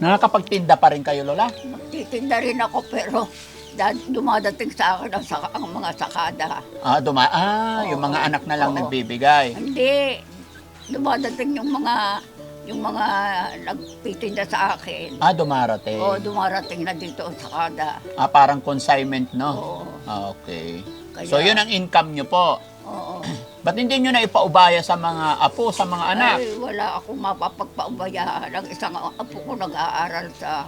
Nakakapagtinda pa rin kayo, Lola? Magtitinda rin ako pero dad- dumadating sa akin ang, saka, ang mga sakada. Ah, duma ah yung mga anak na lang Oo. nagbibigay. Hindi. Dumadating yung mga yung mga nagtitinda sa akin. Ah, dumarating. O dumarating na dito ang sakada. Ah, parang consignment, no? Oo. Ah, okay. Kaya- So, yun ang income nyo po. Oo. Ba't hindi nyo na ipaubaya sa mga apo, sa mga anak? Ay, wala akong mapapagpaubayaan. Ang isang apo ko nag-aaral sa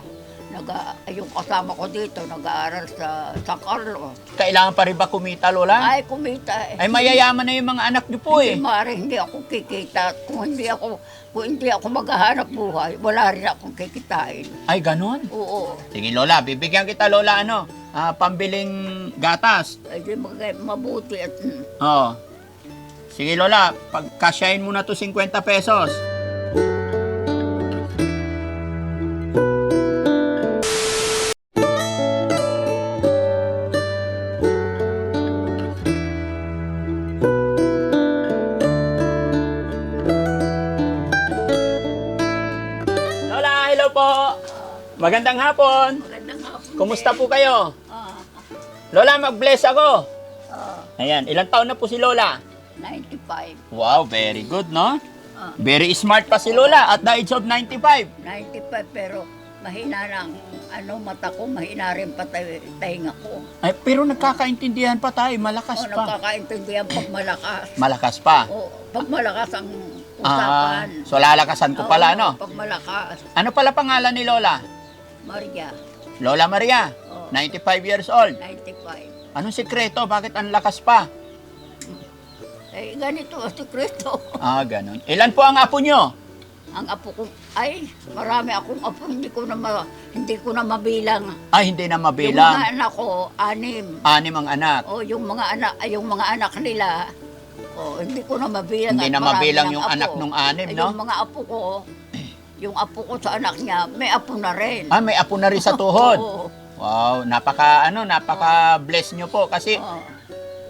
nag yung kasama ko dito nag-aaral sa San Carlos. Kailangan pa rin ba kumita, Lola? Ay, kumita eh. Ay, mayayaman na yung mga anak nyo po eh. Hindi, Mari, hindi ako kikita. Kung hindi ako, kung hindi ako maghahanap buhay, wala rin akong kikitain. Ay, ganun. Oo. Sige, Lola, bibigyan kita, Lola, ano, ah, pambiling gatas. Ay, di mag- mabuti at Oo. Sige, Lola, pagkasyahin mo na to 50 pesos. Lola, hello po. Magandang hapon. magandang hapon. Kumusta po kayo? Ah, Lola, mag-bless ako. ah, Ayan, ilang taon na po si Lola? 95. Wow, very good, no? Ah, Very smart pa si Lola at the age of 95. 95 pero mahina ng ano mata ko, mahina rin pa tay- tainga ko. Ay, pero nagkakaintindihan pa tayo, malakas O pa. nakakaintindihan pag malakas. Malakas pa. O pag malakas ang Ah, usapan. so lalakasan ko pala, Oo, no? Pag malakas. Ano pala pangalan ni Lola? Maria. Lola Maria, O, 95 years old. 95. Anong sikreto? Bakit ang lakas pa? Eh, ganito ang sekreto. Ah, ganun. Ilan po ang apo nyo? ang apo ko, ay, marami akong apo, hindi ko na, ma, hindi ko na mabilang. Ay, hindi na Yung mga mabilang. anak ko, anim. Anim ang anak. O yung mga anak, ay, yung mga anak nila, o hindi ko na mabilang. Hindi at na marami mabilang ng yung apo. anak nung anim, Ay, no? Yung mga apo ko, yung apo ko sa anak niya, may apo na rin. Ah, may apo na rin sa tuhod. Oo. Wow, napaka ano, napaka bless nyo po kasi Oo.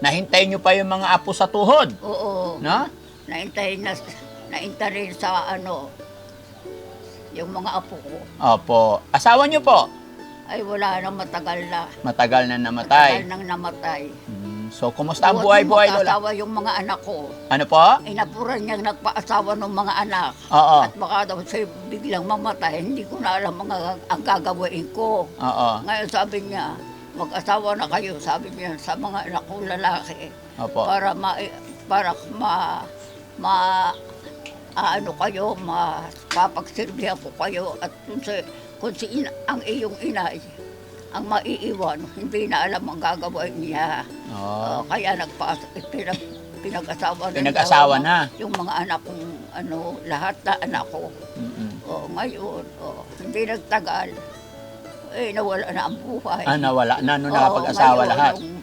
Nahintay nyo pa yung mga apo sa tuhod, Oo. no? Naintay na, naintay rin sa ano, yung mga apo ko. Opo. Asawa nyo po? Ay, wala na matagal na. Matagal na Matagal namatay. nang namatay. Hmm, So, kumusta ang buhay-buhay, Lola? mag-asawa yung mga anak ko. Ano po? Inapuran niyang nagpaasawa ng mga anak. Oo. At baka daw siya biglang mamatay. Hindi ko na alam mga ang gagawin ko. Oo. Ngayon sabi niya, mag-asawa na kayo, sabi niya sa mga anak kong lalaki. Opo. Para ma, para ma, ma, ano kayo, mapapagsilbihan ko kayo. At kung si, kung si ina, ang iyong inay, ang maiiwan, hindi na alam ang gagawin niya. Oo. Uh, kaya nagpa, pinag, pinag-asawa na. Pinag-asawa na. Yung mga anak kong, ano, lahat na anak ko. Mm-mm. O, ngayon, o, hindi nagtagal. Eh, nawala na ang buhay. Ah, nawala na nung Oo, nakapag-asawa ngayon, lahat. Nung,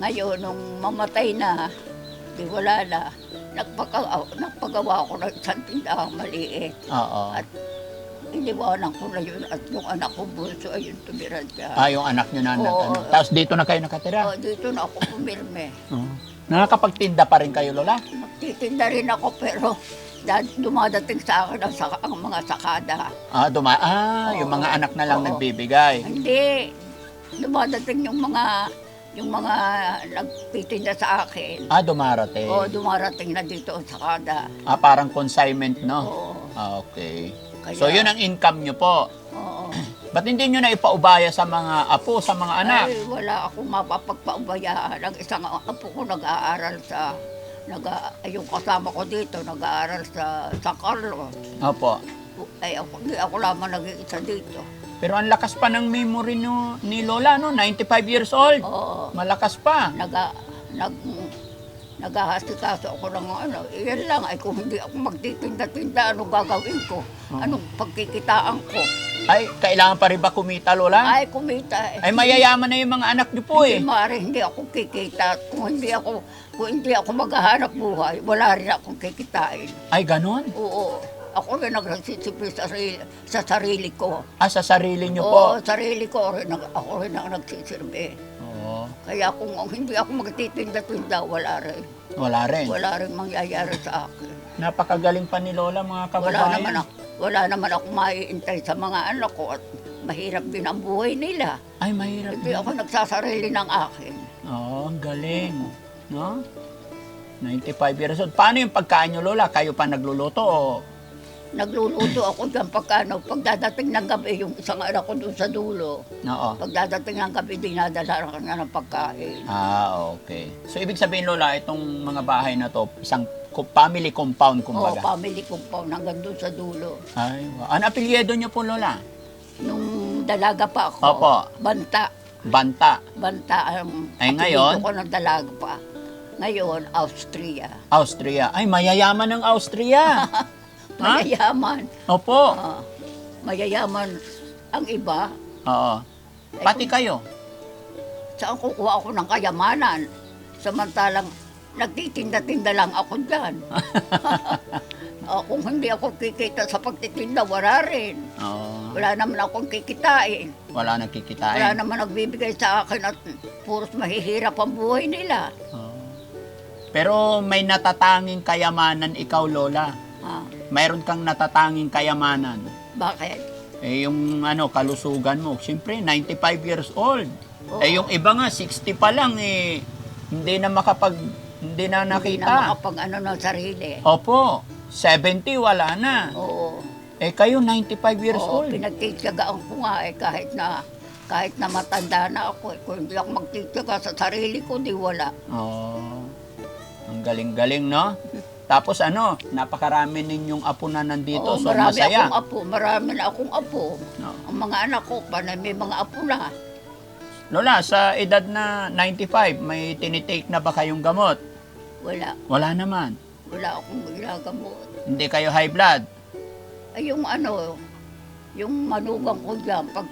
ngayon, nung mamatay na, di wala na, nagpagawa, nagpagawa ko ng isang tindahang maliit. Oo. At iniwanan ko na yun at yung anak ko bunso ayun tumira siya. Ah, yung anak nyo na, na Oo. ano. Tapos dito na kayo nakatira. O, dito na ako pumirme. Oo. Nakakapagtinda pa rin kayo, Lola? Magtitinda rin ako pero dad, dumadating sa akin ang, saka, ang mga sakada. Ah, duma ah, yung mga anak na lang Oo. nagbibigay. Hindi. Dumadating yung mga yung mga nagtitinda sa akin. Ah, dumarating. O dumarating na dito ang sakada. Ah, parang consignment, no? Oo. Ah, okay. Kaya- So, yun ang income nyo po. Oo. Ba't hindi nyo na ipaubaya sa mga apo, sa mga anak? Ay, wala akong mapapagpaubayaan. Ang isang apo ko nag-aaral sa nag yung kasama ko dito nag-aaral sa San Carlos. Opo. Ay ako, hindi ako lamang nag-iisa dito. Pero ang lakas pa ng memory no, ni Lola, no? 95 years old. Oo. Malakas pa. nag nag naghahasikaso ako ng ano, iyan lang ay kung hindi ako magtitinda-tinda, anong gagawin ko? Anong pagkikitaan ko? Ay, kailangan pa rin ba kumita, Lola? Ay, kumita eh. Ay, mayayaman na yung mga anak niyo po eh. Hindi, Mari, hindi ako kikita. Kung hindi ako, kung hindi ako maghahanap buhay, wala rin akong kikitain. Ay, ganon? Oo. Ako rin nagsisipri sa sarili, sa sarili ko. Ah, sa sarili niyo po? Oo, sarili ko rin, nag- ako rin ang nagsisirbi. Oo. Kaya kung hindi ako magtitinda-tinda, wala rin. Wala rin. Wala rin mangyayari sa akin. Napakagaling pa ni Lola, mga Wala kababayan. naman ako. wala naman ako maiintay sa mga anak ko at mahirap din ang buhay nila. Ay, mahirap. Hindi ako nagsasarili ng akin. Oo, ang galing. No? 95 years old. Paano yung pagkain nyo, Lola? Kayo pa nagluluto o... Nagluluto ako dyan pagkano, pagdadating ng gabi, yung isang anak ko doon sa dulo, Oo. pagdadating ng gabi, dinadala ka na ng pagkain. Ah, okay. So, ibig sabihin, Lola, itong mga bahay na to, isang family compound, Oo, kumbaga. family compound hanggang doon sa dulo. Ay, wow. Ano apelyido nyo po, Lola? Nung dalaga pa ako, Opo. banta, Banta. banta ang Ay, ngayon? ko ng dalaga pa. Ngayon, Austria. Austria. Ay, mayayaman ng Austria. Ha? Mayayaman. Opo. Ah, mayayaman ang iba. Oo. Pati kayo. Saan kukuha ako ng kayamanan? Samantalang nagtitinda-tinda lang ako dyan. Ah, kung hindi ako kikita sa pagtitinda, wala rin. Oo. Wala naman akong kikitain. Wala Wala nagkikitain. naman nagbibigay sa akin at puros mahihirap ang buhay nila. Oo. Pero may natatanging kayamanan ikaw, Lola. Ah, Mayroon kang natatanging kayamanan. bakit? Eh, yung ano, kalusugan mo. Siyempre, 95 years old. Oo. Eh, yung iba nga, 60 pa lang eh. Hindi na makapag, hindi na Hindi na nakita. makapag ano ng sarili. Opo, 70 wala na. Oo. Eh, kayo 95 years Oo, old. pinagtitiyagaan ko nga eh, kahit na kahit na matanda na ako eh. Kung hindi ako magtitiyaga sa sarili ko, di wala. Oh, ang galing-galing, no? Tapos ano, napakarami ninyong apo na nandito, Oo, so marami masaya. akong apo, marami na akong apo. No. Ang mga anak ko, panay may mga apo na. Lola, sa edad na 95, may tinitake na ba kayong gamot? Wala, Wala naman. wala akong ginagamot. Hindi kayo high blood. Ay, yung ano, yung manugang ko dyan, pag,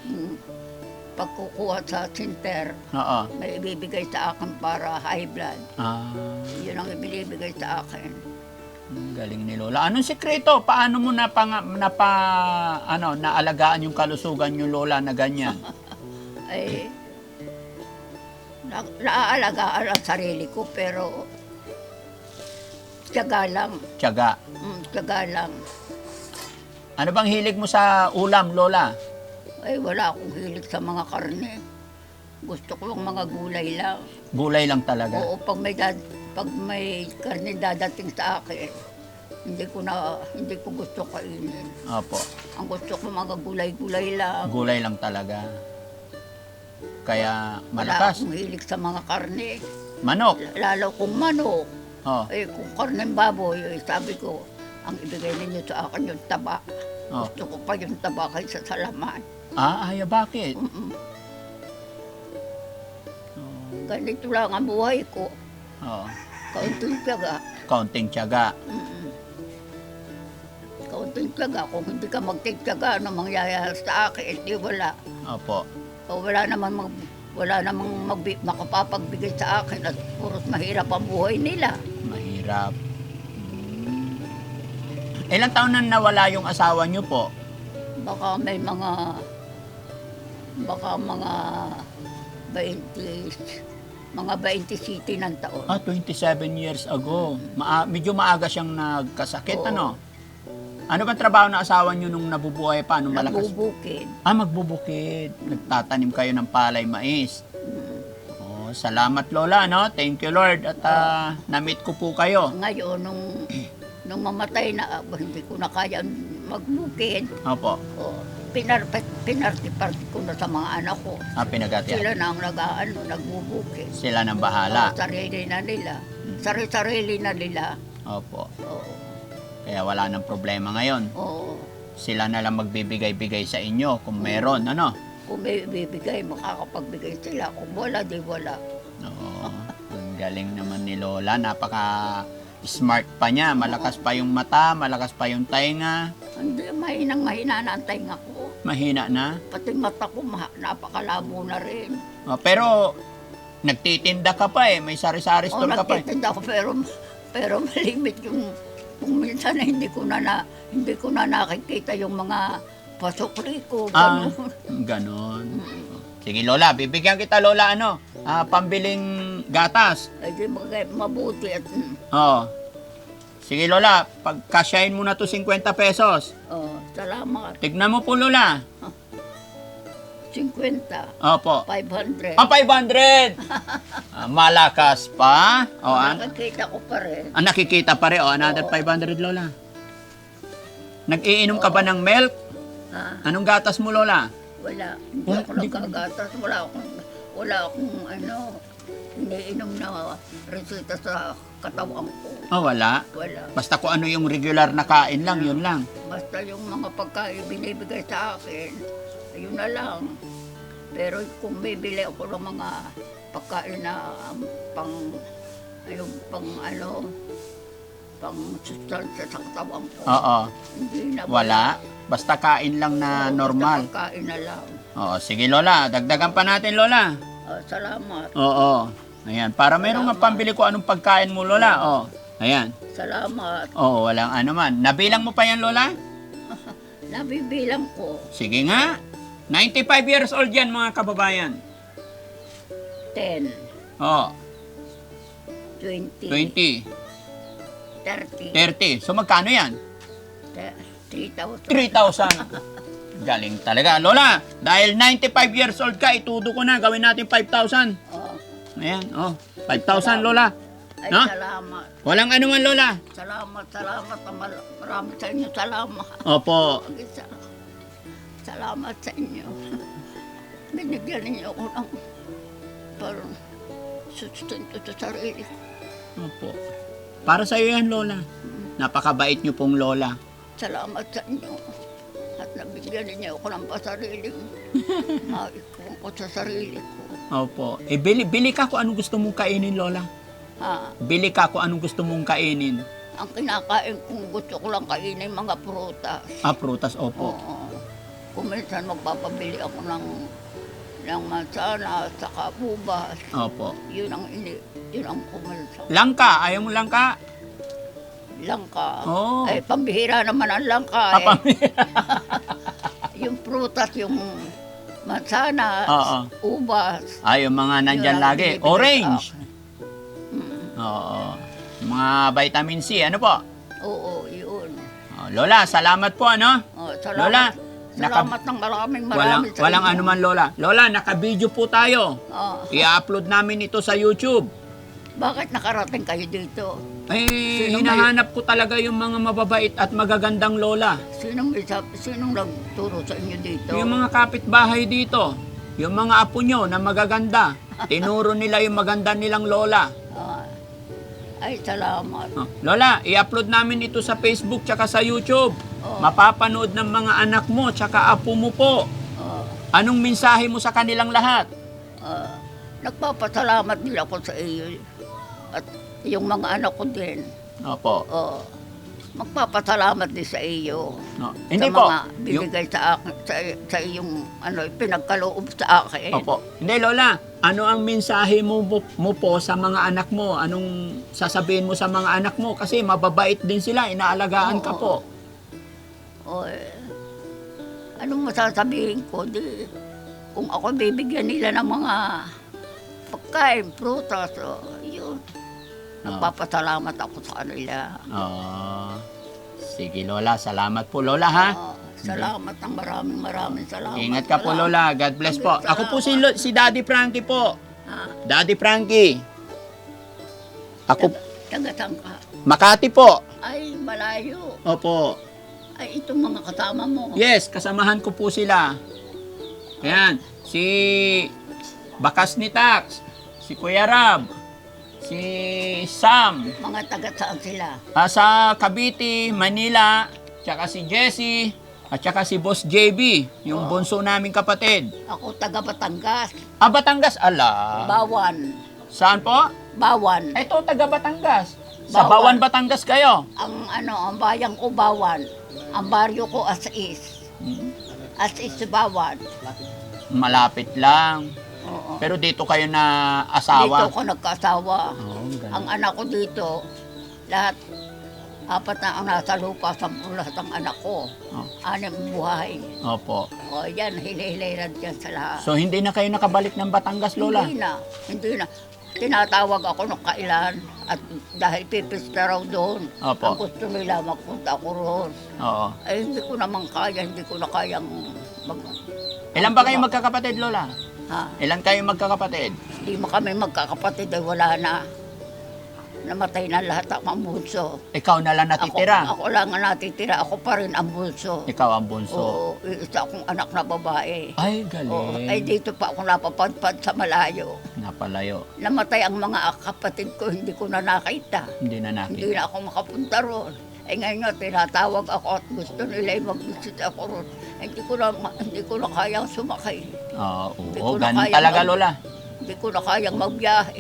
pagkukuha sa center, Oo. may ibibigay sa akin para high blood. Ah, Yun ang ibinibigay sa akin. ang galing ni Lola. Anong sikreto? Paano mo na napa, ano, naalagaan yung kalusugan yung Lola na ganyan? ay na, naaalagaan ang sarili ko pero tiyaga lang, Tiyaga. mm, tiyaga lang. Ano bang hilig mo sa ulam, Lola? Ay wala akong hilig sa mga karne. Gusto ko yung mga gulay lang. Gulay lang talaga. Oo, pag may, dad, pag may karne dadating sa akin, hindi ko na hindi ko gusto kainin. Opo. Ang gusto ko mga gulay-gulay lang. Gulay lang talaga. Kaya Wala malakas. akong hilig sa mga karne. Manok. Lalo kung manok. Oh. Eh, kung karneng baboy, eh, sabi ko, ang ibigay ninyo sa akin yung taba. Oh. Gusto ko pa yung taba kaysa sa laman. Ah, ay, bakit? Mm-mm. Oh. Ganito lang ang buhay ko. Oh. Kaunting tiyaga. Kaunting tiyaga. Mm-mm. Kaunting tiyaga. Kung hindi ka magtitiyaga, ano mangyayari sa akin? Di wala. Opo. O wala naman mag, wala namang magbi, makapapagbigay sa akin at puros mahirap ang buhay nila. Mahirap. Hmm. Ilang taon na nawala yung asawa niyo po? Baka may mga baka mga 20 mga 20 city ng taon. Ah, 27 years ago. Maa- medyo maaga siyang nagkasakit, Oo. ano? Ano ba trabaho na asawa niyo nung nabubuhay pa, nung malakas? Nagbubukid. Ah, magbubukid. Nagtatanim kayo ng palay mais. Mm. Oh, salamat Lola, no? Thank you Lord at ah, na-meet ko po kayo. Ngayon, nung, nung mamatay na, aba, hindi ko na kaya magbukid. Opo. O, pinar, pinarti-parti ko na sa mga anak ko. Ah, pinagati. Sila na ang nag-ano, nagbubukid. Sila nang bahala. sarili na nila. Sarili-sarili na nila. Opo. Oo. Kaya wala nang problema ngayon. Oo. Sila na lang magbibigay-bigay sa inyo kung meron, ano? Kung may bibigay, makakapagbigay sila. Kung wala, di wala. Oo. Ang galing naman ni Lola. Napaka smart pa niya. Malakas pa yung mata, malakas pa yung tainga. Hindi, mahinang mahina na ang tainga ko. Mahina na. Pati mata ko, ma- napakalabo na rin. Oh, pero nagtitinda ka pa eh. May sari-sari O, store ka pa eh. nagtitinda ko, pero, pero malimit yung, kung minsan na hindi ko na, na hindi ko na nakikita yung mga pasukli ko. Ah, Ganun. ganon. Sige Lola, bibigyan kita Lola ano, ah, pambiling gatas. Ay, di mabuti at, mm, Oo. Sige Lola, pagkasyahin mo na to 50 pesos. oh, Salamat. Tignan mo po, Lola. 50. Opo. 500. Ah, 500! Ah, malakas pa. O, an Nakakita ko pa rin. ah, nakikita pa rin. O, another Oo. 500, Lola. Nag-iinom ka ba ng milk? Ha? Anong gatas mo, Lola? Wala. Hindi Wala, ako hindi ka- nagkagatas. Wala akong, wala akong ano, iniinom na resita sa katawan ko. Oh, wala. Wala. Basta kung ano yung regular na kain lang, yun lang. Basta yung mga pagkain binibigay sa akin, ayun na lang. Pero kung bibili ako ng mga pagkain na um, pang, ayun, pang ano, pang sustansya sa katawan ko, Oo. hindi na Wala. Basta kain lang na Oo, normal. Basta pagkain na lang. Oo, sige Lola. Dagdagan pa natin, Lola. Ah, salamat. Oo. Ayan, para meron nga pambili ko anong pagkain mo, Lola. Oo. Ayan. Salamat. Oo, walang ano man. Nabilang mo pa yan, Lola? Nabibilang ko. Sige nga. 95 years old yan, mga kababayan. 10, Oo, 20, 20, 30, 30. So, magkano yan? te- 3,000. 3,000. Galing talaga. Lola, dahil 95 years old ka, itudo ko na. Gawin natin 5,000. Oh, Ayan, oh. 5,000, Lola. ay, No? salamat. Walang ano man, Lola. Salamat, salamat. Mar- Marami sa inyo salamat. Opo. Salamat sa inyo. Binigyan ninyo ako ng parang sustento sa sarili. Opo. Para sa iyo yan, Lola. Napakabait niyo pong Lola. Salamat sa inyo. At nabigyan ninyo ako ng pasariling maikong ko sa sarili ko. Opo. Eh, bili, bili ka kung anong gusto mong kainin, Lola. Ha? Bili ka kung anong gusto mong kainin. Ang kinakain kong gusto ko lang kainin mga prutas. Ah, prutas, opo. Oo. Kung minsan magpapabili ako ng ng mansana at saka bubas. Opo. Yun ang ini, yun ang kumalsa. Langka, ayaw mo langka? Langka. Oo. Ay, pambihira naman ang langka. Eh. Papamira. Yung prutas, yung mansana, Oo. ubas. Ay, yung mga nandyan Yun ang lagi. binibigay Orange. sa akin. Mm, Oo. Mga vitamin C, ano po? Oo, yun. Oh, Lola, salamat po, ano? Oh, Lola, salamat. Salamat ng maraming Walang, maraming sa walang inyo. ano man, Lola. Lola, naka-video po tayo. Oh, I-upload namin ito sa YouTube. Bakit nakarating kayo dito? Eh, Sino may- hinahanap ko talaga yung mga mababait at magagandang lola. Sinong, isa, sinong nagturo sa inyo dito? Yung mga kapitbahay dito, yung mga apo nyo na magaganda, tinuro nila yung maganda nilang lola. Ah, ay, salamat. Oh, Lola, i-upload namin ito sa Facebook tsaka sa YouTube. Oh, Mapapanood ng mga anak mo tsaka apo mo po. oh, Anong mensahe mo sa kanilang lahat? ah, nagpapasalamat din ako sa iyo. At yung mga anak ko din. Opo. Oh, magpapasalamat din sa iyo. No. Hindi sa po. mga Yung, binigay sa akin, sa, sa iyong ano, pinagkaloob sa akin. opo. Hindi, Lola. Ano ang mensahe mo, mo, mo po sa mga anak mo? Anong sasabihin mo sa mga anak mo? Kasi mababait din sila. Inaalagaan ka Oo. po. O, eh, anong masasabihin ko? Di, kung ako bibigyan nila ng mga pagkain, prutas, o. Nagpapasalamat ako sa kanila. Oh, sige Lola, salamat po Lola ha. Ah, salamat ng maraming maraming salamat. Ingat ka po Salamat. Lola, God bless po. Ako po si, Lo- si Daddy Frankie po. Ah, Daddy Frankie. Ako, tagatang ka. Makati po. Ay, malayo. Opo. Ay, itong mga kasama mo. Yes, kasamahan ko po sila. Ayan, si Bakas ni Tax, si Kuya Rab, si Sam, Mga taga saan sila? Ah, sa Cavite, Manila, tsaka si Jesse, at tsaka si Boss JB, yung Oh. bunso naming kapatid. Ako taga Batangas. Ah, Batangas, ala. Bawan. Saan po? Bawan. Ito, taga Batangas. Sa Bawan. Bawan, Batangas kayo. Ang ano, ang bayan ko Bawan. Ang baryo ko As-Is. As-Is si Bawan. Malapit lang. Oo. Pero dito kayo na Dito asawa. ako nagkasawa. Oh, Ang anak ko dito, lahat, apat na ang nasa lupa, sampu lahat ang anak ko. Oh. Anim buhay. Opo. O yan, hilay-hilayran dyan sa lahat. So, hindi na kayo nakabalik ng Batangas, Lola? Hindi na, hindi na. tinatawag ako nung kailan at dahil pipista raw doon. Opo. Ang gusto nila magpunta ako roon. Oo. Ay hindi ko naman kaya, hindi ko na kayang mag... Ilan ba kayo magkakapatid, Lola? Ha? Ilan kayo magkakapatid? Hindi mo kami magkakapatid ay wala na. Namatay na lahat ang mga bunso. Ikaw na lang natitira. Ako, ako lang ang natitira. Ako pa rin ang bunso. Ikaw ang bunso. Oo, isa akong anak na babae. Ay, Oo, galing. ay dito pa ako napapadpad sa malayo. Napalayo. Namatay ang mga kapatid ko, hindi ko na nakita. Hindi na Hindi nakita. na ako makapunta roon. Eh ngayon nga, tinatawag ako at gusto nila yung mag-visit ako roon. Eh, Hindi ko na, hindi ko na kayang sumakay. Oo, Hindi oo, ko na ganun kaya talaga, mag- Lola. Hindi ko na kayang magbiyahe.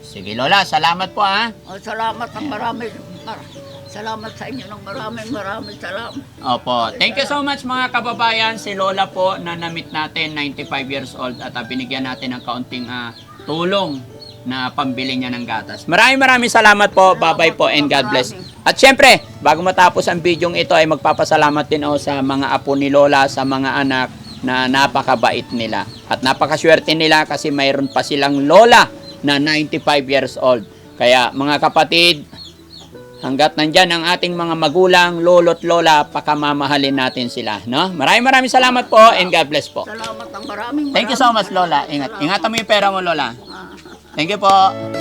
Sige, Lola, salamat po, ha? Oh, salamat ng marami. Mar- salamat sa inyo ng maraming maraming salamat. Opo. Thank you so much mga kababayan. Si Lola po na namit natin, 95 years old at ah, binigyan natin ng kaunting ah, tulong na pambili niya ng gatas. Maraming maraming salamat po. Bye-bye po and God bless. At syempre, bago matapos ang bidyong ito ay magpapasalamat din ako sa mga apo ni Lola, sa mga anak na napakabait nila. At napakaswerte nila kasi mayroon pa silang Lola na 95 years old. Kaya mga kapatid, Hanggat nandyan ang ating mga magulang, lolo't lola, pakamamahalin natin sila. No? Maraming maraming salamat po and God bless po. Salamat ng maraming Thank you so much, maraming Lola. Ingat. Ingatan mo yung pera mo, Lola. Ah. Thank you po.